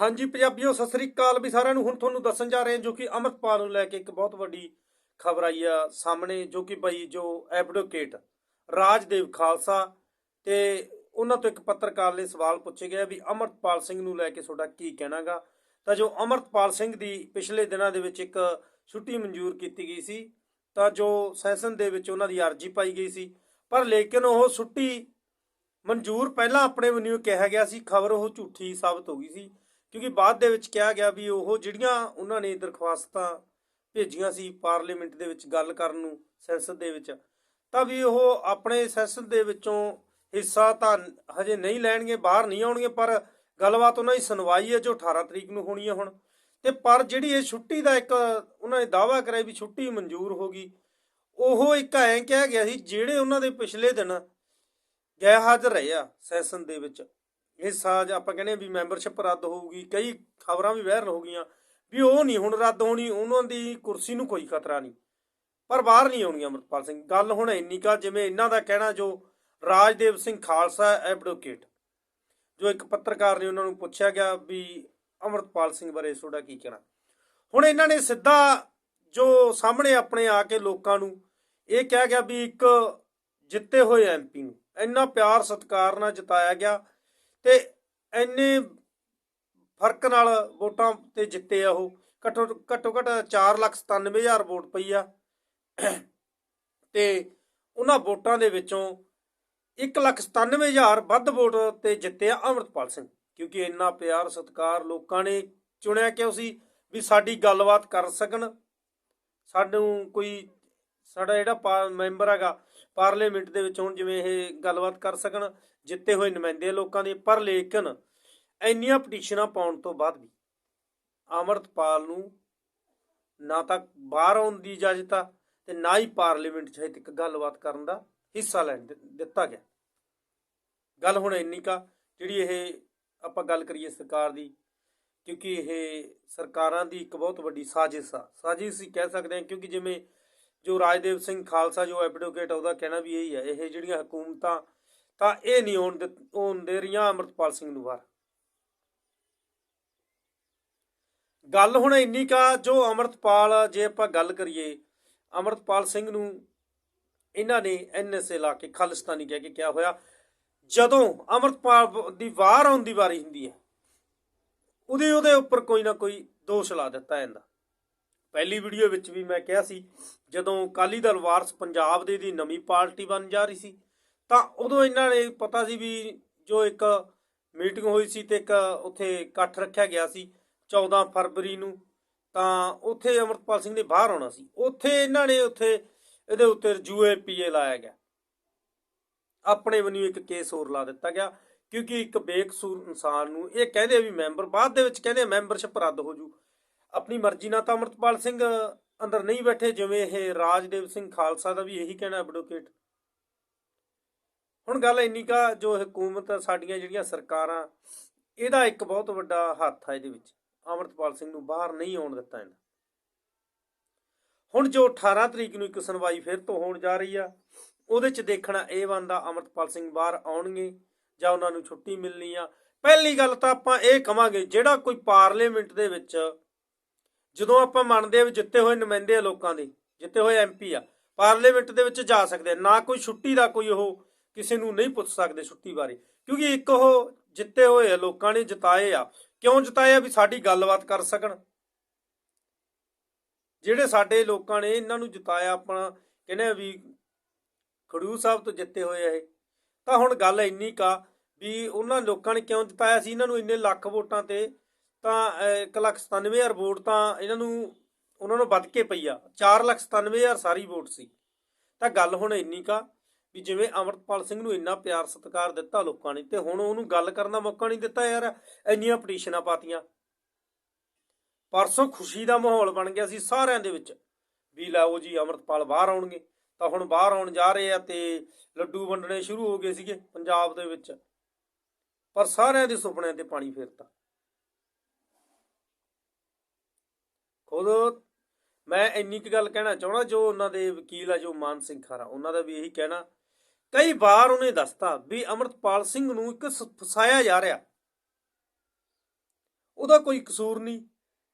ਹਾਂਜੀ, ਪੰਜਾਬੀਓ, ਸਤਿ ਸ੍ਰੀ ਅਕਾਲ। ਵੀ ਸਾਰਿਆਂ ਨੂੰ ਹੁਣ ਤੁਹਾਨੂੰ ਦੱਸਣ ਜਾ ਰਹੇ ਹਾਂ ਜੋ ਕਿ ਅਮਰਪਾਲ ਨੂੰ ਲੈ ਕੇ ਇੱਕ ਬਹੁਤ ਵੱਡੀ ਖਬਰ ਆਈ ਆ ਸਾਹਮਣੇ, ਜੋ ਕਿ ਬਈ ਜੋ ਐਡਵੋਕੇਟ ਰਾਜਦੇਵ ਖਾਲਸਾ ਤੇ ਉਹਨਾਂ ਤੋਂ ਇੱਕ ਪੱਤਰਕਾਰ ਨੇ ਸਵਾਲ ਪੁੱਛੇ ਗਿਆ ਵੀ ਅਮਰਪਾਲ ਸਿੰਘ ਨੂੰ ਲੈ ਕੇ ਤੁਹਾਡਾ ਕੀ ਕਹਿਣਾਗਾ? ਤਾਂ ਜੋ ਅਮਰਪਾਲ ਸਿੰਘ ਦੀ ਪਿਛਲੇ ਦਿਨਾਂ ਦੇ ਵਿੱਚ ਇੱਕ ਛੁੱਟੀ ਮਨਜ਼ੂਰ ਕੀਤੀ ਗਈ ਸੀ, ਤਾਂ ਜੋ ਸੈਸ਼ਨ ਦੇ ਵਿੱਚ ਉਹਨਾਂ ਦੀ ਅਰਜ਼ੀ ਪਾਈ ਗਈ ਸੀ। ਪਰ ਲੇਕਿਨ ਉਹ ਛੁੱਟੀ ਮਨਜ਼ੂਰ ਪਹਿਲਾਂ ਆਪਣੇ ਵੱਲੋਂ ਕਿਹਾ ਗਿਆ ਸੀ, ਖਬਰ ਉਹ ਝੂਠੀ ਸਾਬਤ ਹੋ ਗਈ ਸੀ। ਕਿਉਂਕਿ ਬਾਅਦ ਦੇ ਵਿੱਚ ਕਿਹਾ ਗਿਆ ਵੀ ਉਹ ਜਿਹੜੀਆਂ ਉਹਨਾਂ ਨੇ ਦਰਖਾਸਤਾਂ ਭੇਜੀਆਂ ਸੀ ਪਾਰਲੀਮੈਂਟ ਦੇ ਵਿੱਚ ਗੱਲ ਕਰਨ ਨੂੰ ਸੰਸਦ ਦੇ ਵਿੱਚ, ਤਾਂ ਵੀ ਉਹ ਆਪਣੇ ਸੈਸ਼ਨ ਦੇ ਵਿੱਚੋਂ ਹਿੱਸਾ ਤਾਂ ਹਜੇ ਨਹੀਂ ਲੈਣਗੇ, ਬਾਹਰ ਨਹੀਂ ਆਉਣਗੇ, ਪਰ ਗੱਲਬਾਤ ਉਹਨਾਂ ਦੀ ਸੁਣਵਾਈ ਹੈ ਜੋ 18 ਤਰੀਕ ਨੂੰ ਹੋਣੀ ਹੈ ਹੁਣ। ਤੇ ਪਰ ਜਿਹੜੀ ਇਹ ਛੁੱਟੀ ਦਾ ਇੱਕ ਉਹਨਾਂ ਨੇ ਦਾਅਵਾ ਕਰਿਆ ਵੀ ਛੁੱਟੀ ਮਨਜ਼ੂਰ ਹੋ ਗਈ, ਉਹ ਇੱਕ ਐਂ ਕਿਹਾ ਗਿਆ ਸੀ, ਜਿਹੜੇ ਉਹਨਾਂ ਦੇ ਪਿਛਲੇ ਦਿਨ ਗੈਰ ਹਾਜ਼ਰ ਰਹੇ ਆ ਸੈਸ਼ਨ ਦੇ ਵਿੱਚ ਹਿੱਸਾ ਸਾਜ ਆਪਾਂ ਕਹਿੰਦੇ ਆ ਵੀ ਮੈਂਬਰਸ਼ਿਪ ਰੱਦ ਹੋਊਗੀ, ਕਈ ਖਬਰਾਂ ਵੀ ਵਾਇਰਲ ਹੋ ਗਈਆਂ ਵੀ ਉਹ ਨਹੀਂ, ਹੁਣ ਰੱਦ ਹੋਣੀ, ਉਹਨਾਂ ਦੀ ਕੁਰਸੀ ਨੂੰ ਕੋਈ ਖਤਰਾ ਨਹੀਂ, ਪਰ ਬਾਹਰ ਨਹੀਂ ਆਉਣੀ ਅਮਰਪਾਲ ਸਿੰਘ। ਗੱਲ ਹੁਣ ਇੰਨੀ ਕਾ ਜਿਵੇਂ ਇਹਨਾਂ ਦਾ ਕਹਿਣਾ ਜੋ ਰਾਜਦੇਵ ਸਿੰਘ ਖਾਲਸਾ ਐਡਵੋਕੇਟ ਜੋ ਇੱਕ ਪੱਤਰਕਾਰ ਨੇ ਉਹਨਾਂ ਨੂੰ ਪੁੱਛਿਆ ਗਿਆ ਵੀ ਅਮਰਪਾਲ ਸਿੰਘ ਬਾਰੇ ਤੁਹਾਡਾ ਕੀ ਕਹਿਣਾ? ਹੁਣ ਇਹਨਾਂ ਨੇ ਸਿੱਧਾ ਜੋ ਸਾਹਮਣੇ ਆਪਣੇ ਆ ਕੇ ਲੋਕਾਂ ਨੂੰ ਇਹ ਕਿਹਾ ਗਿਆ ਵੀ ਇੱਕ ਜਿੱਤੇ ਹੋਏ ਐਮਪੀ ਨੂੰ, ਇੰਨਾ ਪਿਆਰ ਸਤਿਕਾਰ ਨਾਲ ਜਿਤਾਇਆ ਗਿਆ ਤੇ ਇੰਨੇ ਫ਼ਰਕ ਨਾਲ ਵੋਟਾਂ ਤੇ ਜਿੱਤੇ ਆ ਉਹ। ਘੱਟੋ ਘੱਟੋ ਘੱਟ 497000 ਵੋਟ ਪਈ ਆ। ਤੇ ਉਹਨਾਂ ਵੋਟਾਂ ਦੇ ਵਿੱਚੋਂ 197000 ਵੱਧ ਵੋਟ ਤੇ ਜਿੱਤੇ ਆ ਅਮਰਤਪਾਲ ਸਿੰਘ। ਕਿਉਂਕਿ ਇੰਨਾ ਪਿਆਰ, ਸਤਿਕਾਰ ਲੋਕਾਂ ਨੇ ਚੁਣਿਆ ਕਿਉਂ ਸੀ ਵੀ ਸਾਡੀ ਗੱਲਬਾਤ ਕਰ ਸਕਣ। ਸਾਨੂੰ ਕੋਈ, ਸਾਡਾ ਜਿਹੜਾ ਪਾ- ਮੈਂਬਰ ਹੈਗਾ, ਪਾਰਲੀਮੈਂਟ ਦੇ ਵਿੱਚ ਹੁਣ ਜਿਵੇਂ ਇਹ ਗੱਲਬਾਤ ਕਰ ਸਕਣ। ਜਿੱਤੇ ਹੋਏ ਨੁਮਾਇੰਦੇ ਆ ਲੋਕਾਂ ਦੇ ਪਰ ਲੇਕਿਨ ਇੰਨੀਆਂ ਪਟੀਸ਼ਨਾਂ ਪਾਉਣ ਤੋਂ ਬਾਅਦ ਵੀ ਅਮਰਤਪਾਲ ਨੂੰ ਨਾ ਤਾਂ ਬਾਹਰ ਆਉਣ ਦੀ ਇਜਾਜ਼ਤ ਆ ਤੇ ਨਾ ਹੀ ਪਾਰਲੀਮੈਂਟ 'ਚ ਹਜੇ ਤੱਕ ਗੱਲਬਾਤ ਕਰਨ ਦਾ ਹਿੱਸਾ ਲੈਣ ਦਿੱਤਾ ਗਿਆ। ਗੱਲ ਹੁਣ ਇੰਨੀ ਕਾ ਜਿਹੜੀ ਇਹ ਆਪਾਂ ਗੱਲ ਕਰੀਏ ਸਰਕਾਰ ਦੀ, ਕਿਉਂਕਿ ਇਹ ਸਰਕਾਰਾਂ ਦੀ ਇੱਕ ਬਹੁਤ ਵੱਡੀ ਸਾਜ਼ਿਸ਼ ਆ। ਸਾਜ਼ਿਸ਼ ਹੀ ਕਹਿ ਸਕਦੇ ਹਾਂ, ਕਿਉਂਕਿ ਜਿਵੇਂ ਜੋ ਰਾਜਦੇਵ ਸਿੰਘ ਖਾਲਸਾ ਜੋ ਐਡਵੋਕੇਟ ਉਹਦਾ ਕਹਿਣਾ ਵੀ ਇਹੀ ਹੈ ਇਹ ਜਿਹੜੀਆਂ ਹਕੂਮਤਾਂ ਤਾਂ ਇਹ ਨਹੀਂ ਹੋਣ ਦੇ ਹੋਣ ਦੇ ਰਹੀਆਂ ਅਮਰਤਪਾਲ ਸਿੰਘ ਨੂੰ ਬਾਹਰ। ਗੱਲ ਹੁਣ ਇੰਨੀ ਕਾ ਜੋ ਅਮਰਤਪਾਲ, ਜੇ ਆਪਾਂ ਗੱਲ ਕਰੀਏ, ਅਮਰਤਪਾਲ ਸਿੰਘ ਨੂੰ ਇਹਨਾਂ ਨੇ ਐਨਐਸਏ ਲਾ ਕੇ ਖਾਲਿਸਤਾਨੀ ਕਹਿ ਕੇ ਕਿਹਾ ਹੋਇਆ, ਜਦੋਂ ਅਮਰਤਪਾਲ ਦੀ ਵਾਰ ਆਉਣ ਦੀ ਵਾਰੀ ਹੁੰਦੀ ਹੈ, ਉਹਦੇ ਉਹਦੇ ਉੱਪਰ ਕੋਈ ਨਾ ਕੋਈ ਦੋਸ਼ ਲਾ ਦਿੱਤਾ ਜਾਂਦਾ। ਪਹਿਲੀ ਵੀਡੀਓ ਵਿੱਚ ਵੀ ਮੈਂ ਕਿਹਾ ਸੀ, ਜਦੋਂ ਅਕਾਲੀ ਦਲ ਵਾਰਸ ਪੰਜਾਬ ਦੇ ਦੀ ਨਵੀਂ ਪਾਰਟੀ ਬਣ ਜਾ ਰਹੀ ਸੀ ਤਾਂ ਉਦੋਂ ਇਹਨਾਂ ਨੇ ਪਤਾ ਸੀ ਵੀ ਜੋ ਇੱਕ ਮੀਟਿੰਗ ਹੋਈ ਸੀ ਤੇ ਇੱਕ ਉੱਥੇ ਇਕੱਠ ਰੱਖਿਆ ਗਿਆ ਸੀ 14 ਫਰਵਰੀ ਨੂੰ, ਤਾਂ ਉੱਥੇ ਅਮਰਪਾਲ ਸਿੰਘ ਨੇ ਬਾਹਰ ਆਉਣਾ ਸੀ। ਉੱਥੇ ਇਹਨਾਂ ਨੇ ਉੱਥੇ ਇਹਦੇ ਉੱਤੇ ਯੂਏਪੀਏ ਲਾਇਆ ਗਿਆ। ਆਪਣੇ ਵੱਲੋਂ ਇੱਕ ਕੇਸ ਹੋਰ ਲਾ ਦਿੱਤਾ ਗਿਆ, ਕਿਉਂਕਿ ਇੱਕ ਬੇਕਸੂਰ ਇਨਸਾਨ ਨੂੰ ਇਹ ਕਹਿੰਦੇ ਵੀ ਮੈਂਬਰ ਬਾਅਦ ਦੇ ਵਿੱਚ ਕਹਿੰਦੇ ਮੈਂਬਰਸ਼ਿਪ ਰੱਦ ਹੋ ਜੂ। ਆਪਣੀ ਮਰਜ਼ੀ ਨਾਲ ਤਾਂ ਅਮਰਤਪਾਲ ਸਿੰਘ ਅੰਦਰ ਨਹੀਂ ਬੈਠੇ, ਜਿਵੇਂ ਇਹ ਰਾਜਦੇਵ ਸਿੰਘ ਖਾਲਸਾ ਦਾ ਵੀ ਇਹੀ ਕਹਿਣਾ ਐਡਵੋਕੇਟ ਹੁਣ ਗੱਲ ਇੰਨੀ ਕਾ ਜੋ ਹਕੂਮਤ ਸਾਡੀਆਂ ਜਿਹੜੀਆਂ ਸਰਕਾਰਾਂ, ਇਹਦਾ ਇੱਕ ਬਹੁਤ ਵੱਡਾ ਹੱਥ ਆ ਇਹਦੇ ਵਿੱਚ। ਅਮਰਤਪਾਲ ਸਿੰਘ ਨੂੰ ਬਾਹਰ ਨਹੀਂ ਆਉਣ ਦਿੱਤਾ ਇਹਨਾਂ ਹੁਣ ਜੋ 18 ਤਰੀਕ ਨੂੰ ਇੱਕ ਸੁਣਵਾਈ ਫਿਰ ਤੋਂ ਹੋਣ ਜਾ ਰਹੀ ਆ, ਉਹਦੇ ਚ ਦੇਖਣਾ ਇਹ ਬੰਦਾ ਅਮਰਤਪਾਲ ਸਿੰਘ ਬਾਹਰ ਆਉਣਗੇ ਜਾਂ ਉਹਨਾਂ ਨੂੰ ਛੁੱਟੀ ਮਿਲਣੀ ਆ। ਪਹਿਲੀ ਗੱਲ ਤਾਂ ਆਪਾਂ ਇਹ ਕਵਾਂਗੇ, ਜਿਹੜਾ ਕੋਈ ਪਾਰਲੀਮੈਂਟ ਦੇ ਵਿੱਚ, ਜਦੋਂ ਆਪਾਂ ਮੰਨਦੇ ਆ ਵੀ ਜਿੱਤੇ ਹੋਏ ਨੁਮਾਇੰਦੇ ਆ ਲੋਕਾਂ ਦੇ, ਜਿੱਤੇ ਹੋਏ ਐਮਪੀ ਆ, ਪਾਰਲੀਮੈਂਟ ਦੇ ਵਿੱਚ ਜਾ ਸਕਦੇ ਨਾ ਕੋਈ ਛੁੱਟੀ ਦਾ ਕੋਈ ਉਹ ਕਿਸੇ ਨੂੰ ਨਹੀਂ ਪੁੱਛ ਸਕਦੇ ਛੁੱਟੀ ਬਾਰੇ। ਕਿਉਂਕਿ ਇੱਕ ਉਹ ਜਿੱਤੇ ਹੋਏ ਆ, ਲੋਕਾਂ ਨੇ ਜਿਤਾਏ ਆ। ਕਿਉਂ ਜਿਤਾਏ ਆ ਵੀ ਸਾਡੀ ਗੱਲਬਾਤ ਕਰ ਸਕਣ? ਜਿਹੜੇ ਸਾਡੇ ਲੋਕਾਂ ਨੇ ਇਹਨਾਂ ਨੂੰ ਜਿਤਾਇਆ ਆਪਣਾ, ਕਹਿੰਦੇ ਵੀ ਖਡੂਰ ਸਾਹਿਬ ਤੋਂ ਜਿੱਤੇ ਹੋਏ ਆ ਇਹ। ਤਾਂ ਹੁਣ ਗੱਲ ਇੰਨੀ ਕਾ ਵੀ ਉਹਨਾਂ ਲੋਕਾਂ ਨੇ ਕਿਉਂ ਜਿਤਾਇਆ ਸੀ? ਇਹਨਾਂ ਨੂੰ ਇੰਨੇ ਲੱਖ ਵੋਟਾਂ ਤੇ ਤਾਂ 197000 ਵੋਟ ਤਾਂ ਇਹਨਾਂ ਨੂੰ, ਉਹਨਾਂ ਨੂੰ ਵੱਧ ਕੇ ਪਈ ਆ। 497000 ਸਾਰੀ ਵੋਟ ਸੀ। ਤਾਂ ਗੱਲ ਹੁਣ ਇੰਨੀ ਕਾ ਵੀ ਜਿਵੇਂ ਅਮਰਪਾਲ ਸਿੰਘ ਨੂੰ ਇੰਨਾ ਪਿਆਰ ਸਤਿਕਾਰ ਦਿੱਤਾ ਲੋਕਾਂ ਨੇ ਤੇ ਹੁਣ ਉਹਨੂੰ ਗੱਲ ਕਰਨ ਦਾ ਮੌਕਾ ਨਹੀਂ ਦਿੱਤਾ ਯਾਰ, ਇੰਨੀਆਂ ਪਟੀਸ਼ਨਾਂ ਪਾਤੀਆਂ। ਪਰਸੋਂ ਖੁਸ਼ੀ ਦਾ ਮਾਹੌਲ ਬਣ ਗਿਆ ਸੀ ਸਾਰਿਆਂ ਦੇ ਵਿੱਚ ਵੀ ਲਓ ਜੀ ਅਮਰਤਪਾਲ ਬਾਹਰ ਆਉਣਗੇ। ਤਾਂ ਹੁਣ ਬਾਹਰ ਆਉਣ ਜਾ ਰਹੇ ਆ ਤੇ ਲੱਡੂ ਵੰਡਣੇ ਸ਼ੁਰੂ ਹੋ ਗਏ ਸੀਗੇ ਪੰਜਾਬ ਦੇ ਵਿੱਚ। ਪਰ ਸਾਰਿਆਂ ਦੇ ਸੁਪਨਿਆਂ ਤੇ ਪਾਣੀ ਫੇਰਤਾ। ਖੁਦ ਮੈਂ ਇੰਨੀ ਕੁ ਗੱਲ ਕਹਿਣਾ ਚਾਹਣਾ ਜੋ ਉਹਨਾਂ ਦੇ ਵਕੀਲ ਆ, ਜੋ ਮਾਨ ਸਿੰਘ ਖਾਰਾ, ਉਹਨਾਂ ਦਾ ਵੀ ਇਹੀ ਕਹਿਣਾ ਕਈ ਵਾਰ ਉਹਨੇ ਦੱਸਤਾ ਵੀ ਅਮਰਤਪਾਲ ਸਿੰਘ ਨੂੰ ਇੱਕ ਸ- ਫਸਾਇਆ ਜਾ ਰਿਹਾ। ਉਹਦਾ ਕੋਈ ਕਸੂਰ ਨਹੀਂ।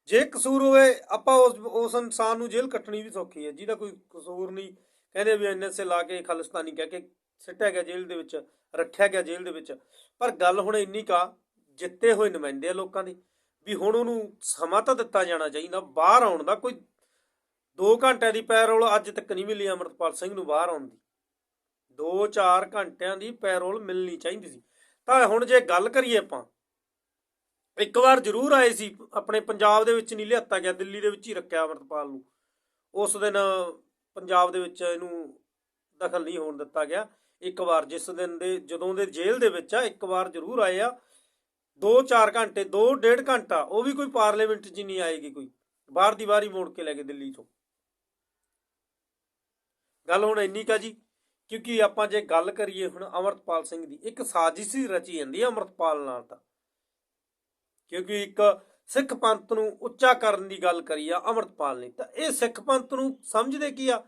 ਜੇ ਕਸੂਰ ਹੋਵੇ, ਆਪਾਂ ਉਸ ਉਸ ਇਨਸਾਨ ਨੂੰ ਜੇਲ੍ਹ ਕੱਟਣੀ ਵੀ ਸੌਖੀ ਹੈ। ਜਿਹਦਾ ਕੋਈ ਕਸੂਰ ਨਹੀਂ, ਕਹਿੰਦੇ ਵੀ ਐਨਐਸਏ ਲਾ ਕੇ ਖਾਲਿਸਤਾਨੀ ਕਹਿ ਕੇ ਸਿੱਟਿਆ ਗਿਆ ਜੇਲ੍ਹ ਦੇ ਵਿੱਚ, ਰੱਖਿਆ ਗਿਆ ਜੇਲ੍ਹ ਦੇ ਵਿੱਚ। ਪਰ ਗੱਲ ਹੁਣ ਇੰਨੀ ਕਾ ਜਿੱਤੇ ਹੋਏ ਨੁਮਾਇੰਦੇ ਆ ਲੋਕਾਂ ਦੇ ਵੀ ਹੁਣ ਉਹਨੂੰ ਸਮਾਂ ਤਾਂ ਦਿੱਤਾ ਜਾਣਾ ਚਾਹੀਦਾ। ਬਾਹਰ ਆਉਣ ਦਾ ਕੋਈ 2 ਘੰਟਿਆਂ ਦੀ ਪੈਰੋਲ ਅੱਜ ਤੱਕ ਨਹੀਂ ਮਿਲੀ ਅਮਰਤਪਾਲ ਸਿੰਘ ਨੂੰ ਬਾਹਰ ਆਉਣ ਦੀ। 2-4 ਘੰਟਿਆਂ ਦੀ ਪੈਰੋਲ ਮਿਲਣੀ ਚਾਹੀਦੀ ਸੀ। ਤਾਂ ਹੁਣ ਜੇ ਗੱਲ ਕਰੀਏ ਆਪਾਂ, ਇੱਕ ਵਾਰ ਜ਼ਰੂਰ ਆਏ ਸੀ, ਆਪਣੇ ਪੰਜਾਬ ਦੇ ਵਿੱਚ ਨਹੀਂ ਲਿਆਤਾ ਗਿਆ, ਦਿੱਲੀ ਦੇ ਵਿੱਚ ਹੀ ਰੱਖਿਆ ਅਮਰਤਪਾਲ ਨੂੰ। ਉਸ ਦਿਨ ਪੰਜਾਬ ਦੇ ਵਿੱਚ ਇਹਨੂੰ ਦਖਲ ਨਹੀਂ ਹੋਣ ਦਿੱਤਾ ਗਿਆ। ਇੱਕ ਵਾਰ ਜਿਸ ਦਿਨ ਦੇ, ਜਦੋਂ ਦੇ ਜੇਲ੍ਹ ਦੇ ਵਿੱਚ ਆ, ਇੱਕ ਵਾਰ ਜ਼ਰੂਰ ਆਏ ਆ। 2-4 ਘੰਟੇ 2-1.5 ਘੰਟਾ, ਉਹ ਵੀ ਕੋਈ ਪਾਰਲੀਮੈਂਟ 'ਚ ਨਹੀਂ ਆਏਗੀ ਕੋਈ। ਬਾਹਰ ਦੀ ਬਾਹਰ ਹੀ ਮੋੜ ਕੇ ਲੈ ਗਏ ਦਿੱਲੀ ਤੋਂ। ਗੱਲ ਹੁਣ ਇੰਨੀ ਕਾ ਜੀ। ਕਿਉਂਕਿ ਆਪਾਂ ਜੇ ਗੱਲ ਕਰੀਏ ਹੁਣ ਅਮਰਤਪਾਲ ਸਿੰਘ ਦੀ, ਇੱਕ ਸਾਜ਼ਿਸ਼ ਹੀ ਰਚੀ ਜਾਂਦੀ ਹੈ ਅਮਰਤਪਾਲ ਨਾਲ ਤਾਂ। ਕਿਉਂਕਿ ਇੱਕ ਸਿੱਖ ਪੰਥ ਨੂੰ ਉੱਚਾ ਕਰਨ ਦੀ ਗੱਲ ਕਰੀ ਆ ਅਮਰਤਪਾਲ ਨੇ, ਤਾਂ ਇਹ ਸਿੱਖ ਪੰਥ ਨੂੰ ਸਮਝਦੇ ਕੀ ਆ?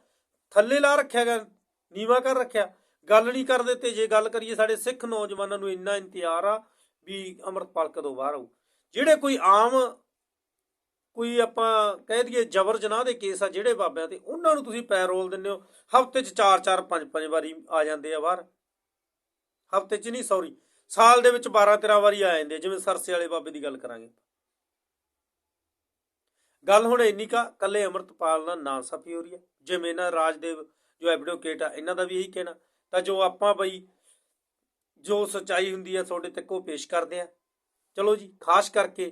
ਥੱਲੇ ਲਾ ਰੱਖਿਆ ਗਿਆ, ਨੀਵਾ ਕਰ ਰੱਖਿਆ। ਗੱਲ ਨਹੀਂ ਕਰਦੇ ਤੇ ਜੇ ਗੱਲ ਕਰੀਏ ਸਾਡੇ ਸਿੱਖ ਨੌਜਵਾਨਾਂ ਨੂੰ ਇੰਨਾ ਇੰਤਜ਼ਾਰ ਆ ਵੀ ਅਮਰਤਪਾਲ ਕਦੋਂ ਬਾਹਰ ਆਊ। ਜਿਹੜੇ ਕੋਈ ਆਮ ਕੋਈ ਆਪਾਂ ਕਹਿ ਦਈਏ ਜਬਰ ਜਨਾਹ ਦੇ ਕੇਸ ਆ ਜਿਹੜੇ ਬਾਬਿਆਂ ਤੇ, ਉਹਨਾਂ ਨੂੰ ਤੁਸੀਂ ਪੈਰੋਲ ਦਿੰਦੇ ਹੋ। ਹਫ਼ਤੇ 'ਚ 4-4 5-5 ਵਾਰੀ ਆ ਜਾਂਦੇ ਆ ਬਾਹਰ। ਹਫ਼ਤੇ 'ਚ ਨਹੀਂ ਸੌਰੀ ਸਾਲ ਦੇ ਵਿੱਚ 12-13 ਵਾਰੀ ਆ ਜਾਂਦੇ ਜਿਵੇਂ ਸਰਸੇ ਵਾਲੇ ਬਾਬੇ ਦੀ ਗੱਲ ਕਰਾਂਗੇ ਗੱਲ ਹੁਣ ਇੰਨੀ ਕਾ, ਕੱਲੇ ਅਮਰਤਪਾਲ ਨਾਲ ਨਾ ਸਫੀ ਹੋ ਰਹੀ ਹੈ। ਜਿਵੇਂ ਇਹਨਾਂ ਰਾਜਦੇਵ, ਜੋ ਐਡਵੋਕੇਟ ਆ, ਇਹਨਾਂ ਦਾ ਵੀ ਇਹੀ ਕਹਿਣਾ। ਤਾਂ ਜੋ ਆਪਾਂ ਬਈ, ਜੋ ਸਚਾਈ ਹੁੰਦੀ ਹੈ ਤੁਹਾਡੇ ਤੱਕ ਉਹ ਪੇਸ਼ ਕਰਦੇ ਆ। ਚਲੋ ਜੀ, ਖਾਸ ਕਰਕੇ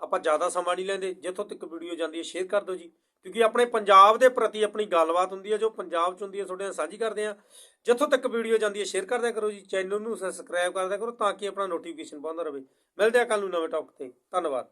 ਆਪਾਂ ਜ਼ਿਆਦਾ ਸਮਾਂ ਨਹੀਂ ਲੈਂਦੇ, ਜਿੱਥੋਂ ਤੱਕ ਵੀਡੀਓ ਜਾਂਦੀ ਹੈ ਸ਼ੇਅਰ ਕਰ ਦਿਓ ਜੀ। ਕਿਉਂਕਿ ਆਪਣੇ ਪੰਜਾਬ ਦੇ ਪ੍ਰਤੀ ਆਪਣੀ ਗੱਲਬਾਤ ਹੁੰਦੀ ਹੈ, ਜੋ ਪੰਜਾਬ 'ਚ ਹੁੰਦੀ ਹੈ, ਤੁਹਾਡੇ ਨਾਲ ਸਾਂਝੀ ਕਰਦੇ ਆ ਜਿੱਥੋਂ ਤੱਕ ਵੀਡੀਓ ਜਾਂਦੀ ਹੈ ਸ਼ੇਅਰ ਕਰਦਿਆ ਕਰੋ ਜੀ ਚੈਨਲ ਨੂੰ ਸਬਸਕ੍ਰਾਈਬ ਕਰਦਿਆ ਕਰੋ, ਤਾਂ ਕਿ ਆਪਣਾ ਨੋਟੀਫਿਕੇਸ਼ਨ ਪਾਉਂਦਾ ਰਹੇ। ਮਿਲਦੇ ਆ ਕੱਲ ਨੂੰ ਨਵੇਂ ਟੌਪਿਕ ਤੇ। ਧੰਨਵਾਦ।